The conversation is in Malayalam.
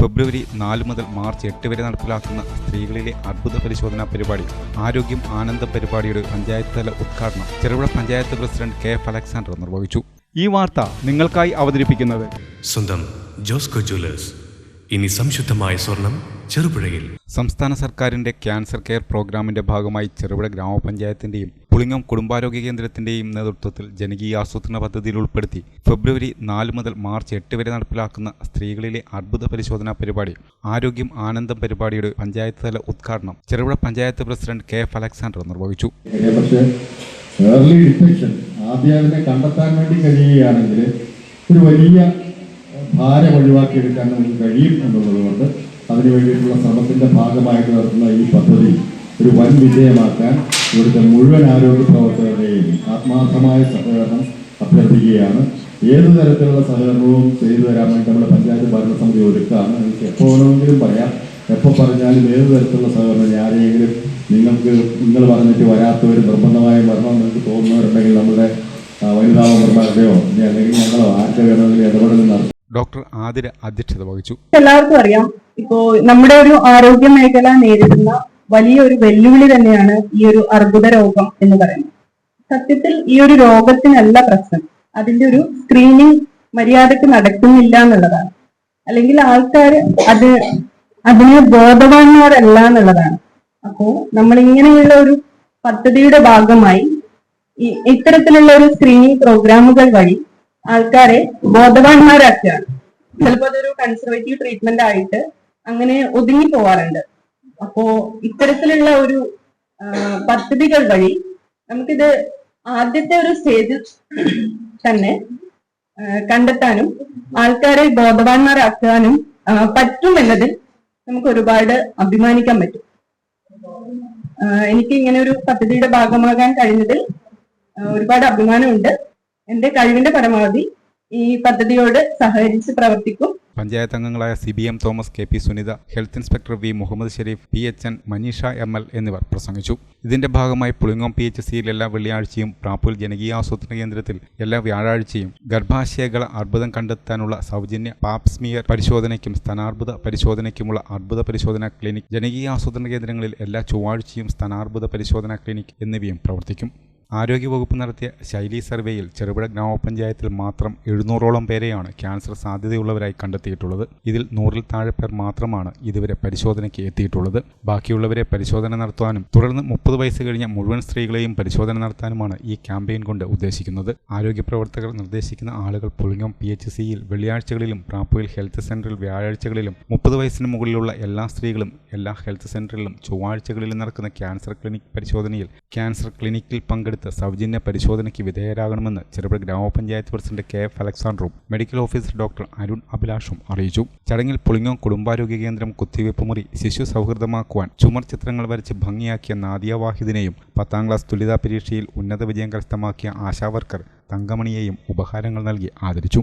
ഫെബ്രുവരി നാല് മുതൽ മാർച്ച് എട്ട് വരെ നടപ്പിലാക്കുന്ന സ്ത്രീകളിലെ അത്ഭുത പരിശോധനാ പരിപാടി ആരോഗ്യം ആനന്ദ പരിപാടിയുടെ പഞ്ചായത്ത് തല ഉദ്ഘാടനം Cherupuzha panchayat president K F Alexander നിർവഹിച്ചു. ഈ വാർത്ത നിങ്ങൾക്കായി അവതരിപ്പിക്കുന്നത് സ്വന്തം ജോസ്കോ ജ്വല്ലേഴ്സ്. ഇനി സംശുദ്ധമായ സ്വർണം ചെറുപുഴയിൽ. സംസ്ഥാന സർക്കാരിന്റെ ക്യാൻസർ കെയർ പ്രോഗ്രാമിന്റെ ഭാഗമായി ചെറുപുഴ ഗ്രാമപഞ്ചായത്തിന്റെയും പുളിങ്ങം കുടുംബാരോഗ്യ കേന്ദ്രത്തിന്റെയും നേതൃത്വത്തിൽ ജനകീയ ആസൂത്രണ പദ്ധതിയിൽ ഉൾപ്പെടുത്തി ഫെബ്രുവരി നാല് മുതൽ മാർച്ച് എട്ട് വരെ നടപ്പിലാക്കുന്ന സ്ത്രീകളിലെ അർബുദ പരിശോധനാ പരിപാടി ആരോഗ്യം ആനന്ദം പരിപാടിയുടെ പഞ്ചായത്ത് തല ഉദ്ഘാടനം Cherupuzha panchayat president K F Alexander നിർവഹിച്ചു. ആദ്യം അതിനെ കണ്ടെത്താൻ വേണ്ടി കഴിയുകയാണെങ്കിൽ ഒരു വലിയ ഭാരം ഒഴിവാക്കിയെടുക്കാൻ നമുക്ക് കഴിയും എന്നുള്ളതുകൊണ്ട് അതിനു വേണ്ടിയിട്ടുള്ള ശ്രമത്തിന്റെ ഭാഗമായിട്ട് നടത്തുന്ന ഈ പദ്ധതി ഒരു വൻ വിജയമാക്കാൻ ഇവിടുത്തെ മുഴുവൻ ആരോഗ്യ പ്രവർത്തകരുടെയും ആത്മാർത്ഥമായ സഹകരണം അഭ്യർത്ഥിക്കുകയാണ്. ഏത് തരത്തിലുള്ള സഹകരണവും ചെയ്തു തരാൻ വേണ്ടി നമ്മുടെ പഞ്ചായത്ത് ഭരണസമിതി ഒരുക്കാണ് എനിക്ക് എപ്പോൾ വേണമെങ്കിലും പറയാം. എപ്പോൾ പറഞ്ഞാലും ഏത് തരത്തിലുള്ള സഹകരണം ആരെയെങ്കിലും നിങ്ങൾക്ക് നിങ്ങൾ പറഞ്ഞിട്ട് വരാത്തവർ നിർബന്ധമായും വരണം നിങ്ങൾക്ക് തോന്നുന്നവരുണ്ടെങ്കിൽ നമ്മുടെ വനിതാ മെമ്പർമാരുടെയോ അല്ലെങ്കിൽ ഞങ്ങളോ ആരുടെ വേണമെങ്കിലും ഇടപെടൽ നടത്തും. ഡോക്ടർ ആതിര അധ്യക്ഷത വഹിച്ചു. എല്ലാവർക്കും അറിയാം. ഇപ്പോ നമ്മുടെ ഒരു ആരോഗ്യ മേഖല നേരിടുന്ന വലിയൊരു വെല്ലുവിളി തന്നെയാണ് ഈ ഒരു അർബുദ രോഗം എന്ന് പറയുന്നത്. സത്യത്തിൽ ഈ ഒരു രോഗത്തിനല്ല പ്രശ്നം. അതിന്റെ ഒരു സ്ക്രീനിങ് മര്യാദയ്ക്ക് നടക്കുന്നില്ല എന്നുള്ളതാണ്. അല്ലെങ്കിൽ ആൾക്കാർ അത് അതിന് ബോധവാന്മാരല്ല എന്നുള്ളതാണ്. അപ്പോ നമ്മൾ ഇങ്ങനെയുള്ള ഒരു പദ്ധതിയുടെ ഭാഗമായി ഇത്തരത്തിലുള്ള ഒരു സ്ക്രീനിങ് പ്രോഗ്രാമുകൾ വഴി ആൾക്കാരെ ബോധവാന്മാരാക്കുകയാണ്. ചിലപ്പോൾ അതൊരു കൺസർവേറ്റീവ് ട്രീറ്റ്മെന്റ് ആയിട്ട് അങ്ങനെ ഒതുങ്ങി പോവാറുണ്ട്. അപ്പോ ഇത്തരത്തിലുള്ള ഒരു പദ്ധതികൾ വഴി നമുക്കിത് ആദ്യത്തെ ഒരു സ്റ്റേജിൽ തന്നെ കണ്ടെത്താനും ആൾക്കാരെ ബോധവാന്മാരാക്കാനും ആ, പറ്റും എന്നതിൽ നമുക്ക് ഒരുപാട് അഭിമാനിക്കാൻ പറ്റും. എനിക്ക് ഇങ്ങനെ ഒരു പദ്ധതിയുടെ ഭാഗമാകാൻ കഴിഞ്ഞതിൽ ഒരുപാട് അഭിമാനമുണ്ട്. എന്റെ കഴിവിന്റെ പരമാവധി ഈ പദ്ധതിയോട് സഹകരിച്ച് പ്രവർത്തിക്കും. പഞ്ചായത്ത് അംഗങ്ങളായ C B M Thomas K P Sunitha health inspector V Muhammad Sharif P H N Manisha M L എന്നിവർ പ്രസംഗിച്ചു. ഇതിന്റെ ഭാഗമായി പുളിങ്ങോം പി എച്ച് സിയിൽ എല്ലാ വെള്ളിയാഴ്ചയും പ്രാപ്പൂൽ ജനകീയ ആസൂത്രണ കേന്ദ്രത്തിൽ എല്ലാ വ്യാഴാഴ്ചയും ഗർഭാശയകള അർബുദം കണ്ടെത്താനുള്ള സൗജന്യ പാപ്സ്മിയർ പരിശോധനയ്ക്കും സ്ഥാനാർബുദ പരിശോധനയ്ക്കുമുള്ള അർബുദ പരിശോധനാ ക്ലിനിക് ജനകീയ ആസൂത്രണ കേന്ദ്രങ്ങളിൽ എല്ലാ ചൊവ്വാഴ്ചയും സ്ഥാനാർബുദ പരിശോധനാ ക്ലിനിക് എന്നിവയും പ്രവർത്തിക്കും. ആരോഗ്യവകുപ്പ് നടത്തിയ ശൈലി സർവേയിൽ ചെറുപുഴ ഗ്രാമപഞ്ചായത്തിൽ മാത്രം എഴുന്നൂറോളം പേരെയാണ് ക്യാൻസർ സാധ്യതയുള്ളവരായി കണ്ടെത്തിയിട്ടുള്ളത്. ഇതിൽ നൂറിൽ താഴെ പേർ മാത്രമാണ് ഇതുവരെ പരിശോധനയ്ക്ക് എത്തിയിട്ടുള്ളത്. ബാക്കിയുള്ളവരെ പരിശോധന നടത്താനും തുടർന്ന് മുപ്പത് വയസ്സ് കഴിഞ്ഞ മുഴുവൻ സ്ത്രീകളെയും പരിശോധന നടത്താനുമാണ് ഈ ക്യാമ്പയിൻ കൊണ്ട് ഉദ്ദേശിക്കുന്നത്. ആരോഗ്യ പ്രവർത്തകർ നിർദ്ദേശിക്കുന്ന ആളുകൾ പുളിങ്ങം പി എച്ച് സിയിൽ വെള്ളിയാഴ്ചകളിലും പ്രാപ്പുയിൽ ഹെൽത്ത് സെന്ററിൽ വ്യാഴാഴ്ചകളിലും മുപ്പത് വയസ്സിന് മുകളിലുള്ള എല്ലാ സ്ത്രീകളും എല്ലാ ഹെൽത്ത് സെന്ററിലും ചൊവ്വാഴ്ചകളിലും നടക്കുന്ന ക്യാൻസർ ക്ലിനിക് പരിശോധനയിൽ ക്യാൻസർ ക്ലിനിക്കിൽ പങ്കെടുത്ത് സൗജന്യ പരിശോധനയ്ക്ക് വിധേയരാകണമെന്ന് ചെറുപുഴ ഗ്രാമപഞ്ചായത്ത് പ്രസിഡന്റ് കെ എഫ് അലക്സാണ്ടറും മെഡിക്കൽ ഓഫീസർ ഡോക്ടർ അരുൺ അഭിലാഷും അറിയിച്ചു. ചടങ്ങിൽ പുളിങ്ങോ കുടുംബാരോഗ്യ കേന്ദ്രം കുത്തിവയ്പ് മുറി ശിശു സൗഹൃദമാക്കുവാൻ ചുമർ ചിത്രങ്ങൾ വരച്ച് ഭംഗിയാക്കിയ നാദിയ വാഹിദിനെയും പത്താം ക്ലാസ് തുല്യതാ പരീക്ഷയിൽ ഉന്നത വിജയം കരസ്ഥമാക്കിയ ആശാവർക്കർ തങ്കമണിയെയും ഉപഹാരങ്ങൾ നൽകി ആദരിച്ചു.